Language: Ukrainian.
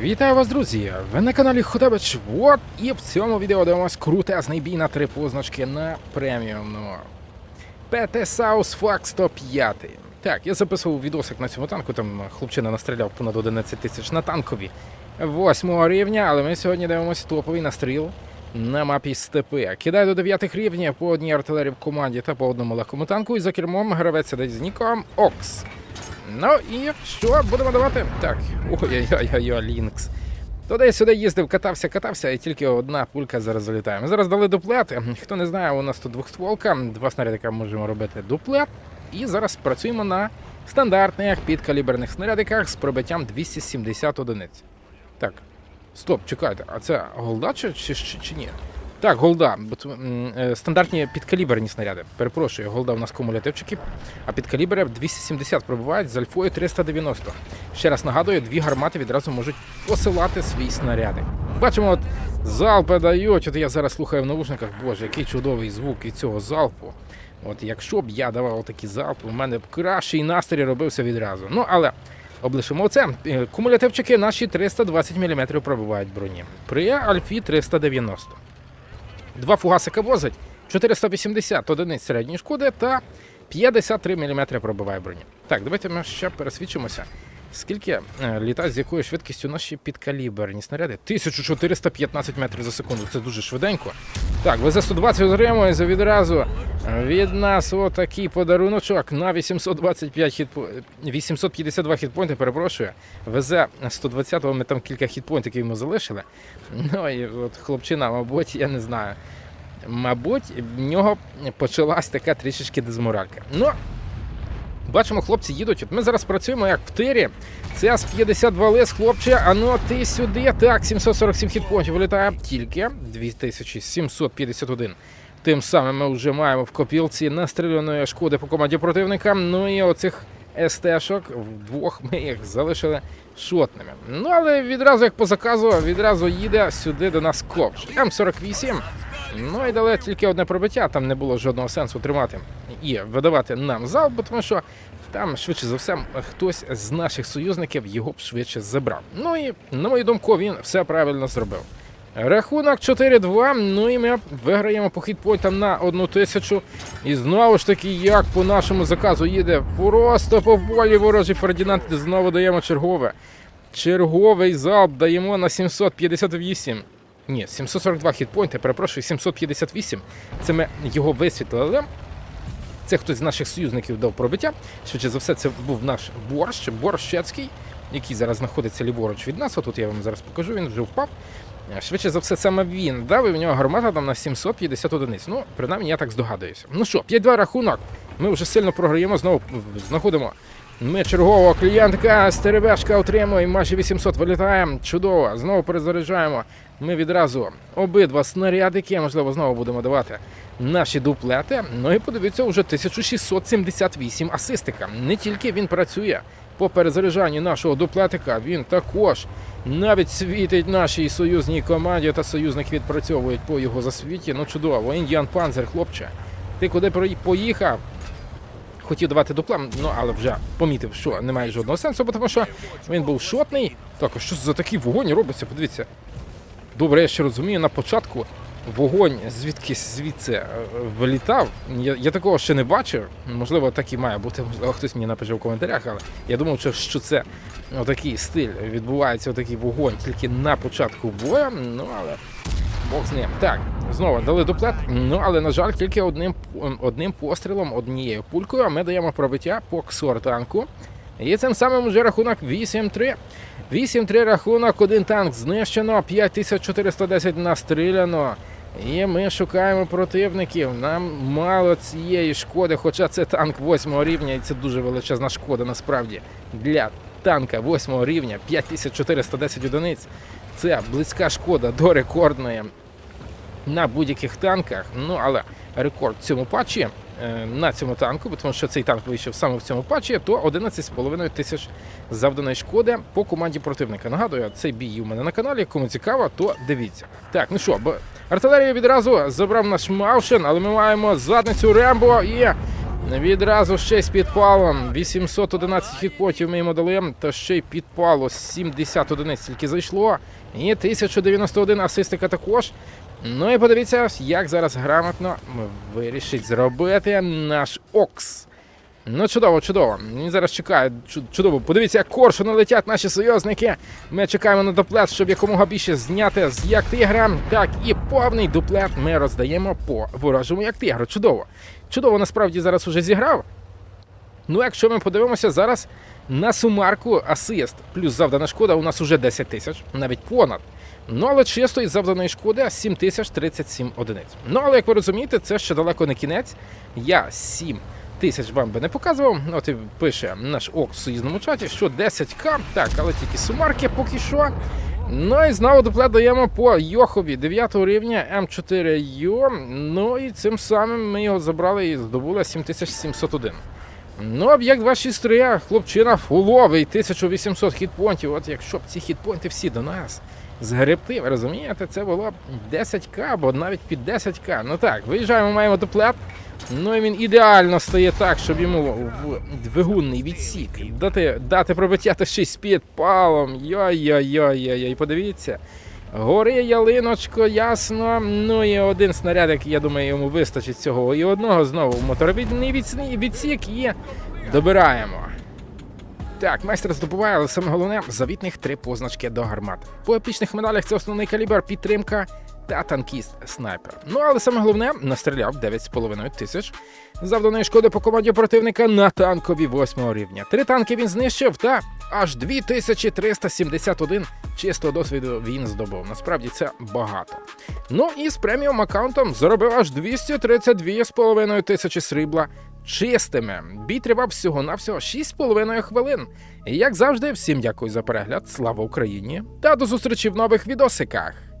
Вітаю вас, друзі! Ви на каналі Хотебич Вот і в цьому відео дивимось крутезний бій на три позначки на преміумному ПТ South Flag 105. Так, я записував відосик на цьому танку, там хлопчина настріляв понад 11 тисяч на танкові восьмого рівня, але ми сьогодні дивимося топовий настріл на мапі степи. Кидаю до 9 рівнів по одній артилерії в команді та по одному легкому танку, і за кермом гравець сидить з ніком Окс. Ну і що будемо давати? Так, ой-ой-ой, Лінкс. Туди-сюди їздив, катався, катався, і тільки одна пулька зараз залітає. Ми зараз дали дуплет. Хто не знає, у нас тут двохстволка, два снарядика можемо робити дуплет. І зараз працюємо на стандартних підкаліберних снарядиках з пробиттям 270 одиниць. Так, стоп, чекайте, а це голда чи, чи, чи, чи ні? Так, голда. Е, Стандартні підкаліберні снаряди. Перепрошую, голда у нас кумулятивчики, а підкалібери 270 пробувають з альфою 390. Ще раз нагадую, дві гармати відразу можуть посилати свій снаряди. Бачимо, от залпи дають. От я зараз слухаю в наушниках, боже, який чудовий звук від цього залпу. От якщо б я давав такі залпи, у мене б кращий настрій робився відразу. Ну але облишимо це. Е, Кумулятивчики наші 320 мм пробивають броні. При альфі 390. Два фугасики возить, 480 одиниць середньої шкоди та 53 мм пробиває броні. Так, давайте ми ще пересвідчимося. Скільки літа, з якою швидкістю наші підкаліберні снаряди? 1415 метрів за секунду. Це дуже швиденько. Так, ВЗ-120 отримує відразу від нас отакий подаруночок на 825 хіт... 852 хітпойнти, перепрошую. ВЗ-120 ми там кілька хітпойнтів йому залишили. Ну і от хлопчина, мабуть, я не знаю. Мабуть, в нього почалась така трішечки дезморалька. Ну, бачимо, хлопці їдуть. От ми зараз працюємо як в тирі. Це з 52 лис, хлопче. А ну ти сюди. Так, 747 хітпонтів вилітає тільки 2751. Тим самим ми вже маємо в копілці настріляної шкоди по команді противника. Ну і оцих СТ-шок вдвох ми їх залишили шотними. Ну але відразу, як по заказу, відразу їде сюди до нас ковш. М48. Ну і дали тільки одне пробиття, там не було жодного сенсу тримати і видавати нам залп, тому що там швидше за все хтось з наших союзників його б швидше забрав. Ну і на мою думку, він все правильно зробив. Рахунок 4-2. Ну і ми виграємо по хітпойнтам на одну тисячу. І знову ж таки, як по нашому заказу їде просто по полі ворожий Фердінанд. Знову даємо чергове. Черговий залп даємо на 758. Ні, 742 хітпойнти, перепрошую, 758. Це ми його висвітлили. Це хтось з наших союзників дав пробиття. Швидше за все, це був наш борщ, борщецький, який зараз знаходиться ліворуч від нас. Отут я вам зараз покажу, він вже впав. Швидше за все, саме він дав, і в нього гармата там на 750 одиниць. Ну, принаймні, я так здогадуюся. Ну що, 5-2 рахунок. Ми вже сильно програємо, знову знаходимо. Ми чергового клієнтка, стеребешка отримує, майже 800 вилітає. Чудово, знову перезаряджаємо. Ми відразу обидва снарядики, можливо, знову будемо давати наші дуплети. Ну і подивіться, вже 1678 асистика. Не тільки він працює по перезаряджанні нашого дуплетика, він також навіть світить нашій союзній команді та союзник відпрацьовують по його засвіті. Ну чудово, Індіан Панзер, хлопче. Ти куди поїхав? Хотів давати дуплем, ну але вже помітив, що немає жодного сенсу, бо тому що він був шотний. Так, а що за такий вогонь робиться? Подивіться. Добре, я ще розумію, на початку вогонь звідки звідси е, вилітав. Я, я такого ще не бачив. Можливо, так і має бути. Можливо, хтось мені напише в коментарях, але я думав, що, це отакий стиль. Відбувається отакий вогонь тільки на початку бою. Ну але Бог з ним. Так, знову дали дуплет. Ну але на жаль, тільки одним одним пострілом, однією пулькою. Ми даємо пробиття по ксор танку. І цим самим вже рахунок 8-3. 8-3 рахунок, один танк знищено, 5410 настріляно. І ми шукаємо противників. Нам мало цієї шкоди, хоча це танк 8 рівня, і це дуже величезна шкода насправді для танка 8 рівня 5410 одиниць. Це близька шкода до рекордної на будь-яких танках. Ну але рекорд в цьому патчі е, на цьому танку, тому що цей танк вийшов саме в цьому патчі, то 11,5 тисяч завданої шкоди по команді противника. Нагадую, цей бій у мене на каналі. Кому цікаво, то дивіться. Так, ну що, артилерія відразу забрав наш Маушен, але ми маємо задницю Рембо і Відразу ще з підпалом. 811 хітпотів ми йому дали, та ще й підпало 70 одиниць тільки зайшло. І 1091 асистика також. Ну і подивіться, як зараз грамотно вирішить зробити наш Окс. Ну, чудово, чудово. Він зараз чекає. Чудово. Подивіться, як коршуни летять наші союзники. Ми чекаємо на дуплет, щоб якомога більше зняти з як тигра. Так, і повний дуплет ми роздаємо по ворожому як тигру. Чудово. Чудово, насправді зараз уже зіграв. Ну, якщо ми подивимося зараз на сумарку асист плюс завдана шкода, у нас уже 10 тисяч, навіть понад. Ну, але чисто із завданої шкоди 7 тисяч 37 одиниць. Ну, але як ви розумієте, це ще далеко не кінець. Я 7 тисяч вам би не показував. От і пише наш ок в союзному чаті, що 10к, так, але тільки сумарки поки що. Ну і знову даємо по Йохові 9 рівня М4Ю. Ну і цим самим ми його забрали і здобули 7701. Ну, об'єкт 263, хлопчина фуловий, 1800 хітпонтів. От якщо б ці хітпонти всі до нас згребти, ви розумієте, це було б 10к або навіть під 10к. Ну так, виїжджаємо, маємо дуплет. Ну і він ідеально стає так, щоб йому в двигунний відсік дати, дати пробиття та ще й з підпалом. Йой-йой-йой-йой, подивіться. Гори ялиночко, ясно. Ну і один снарядик, я думаю, йому вистачить цього. І одного знову моторобідний відсік і добираємо. Так, майстер здобуває, але саме головне завітних три позначки до гармат. По епічних медалях це основний калібр, підтримка та танкіст снайпер. Ну але саме головне настріляв 9,5 тисяч завданої шкоди по команді противника на танкові 8 рівня. Три танки він знищив та аж 2371 чистого досвіду він здобув. Насправді це багато. Ну і з преміум аккаунтом заробив аж 232,5 тисячі срібла чистими. Бій тривав всього навсього 6,5 хвилин. І як завжди, всім дякую за перегляд. Слава Україні! Та до зустрічі в нових відосиках.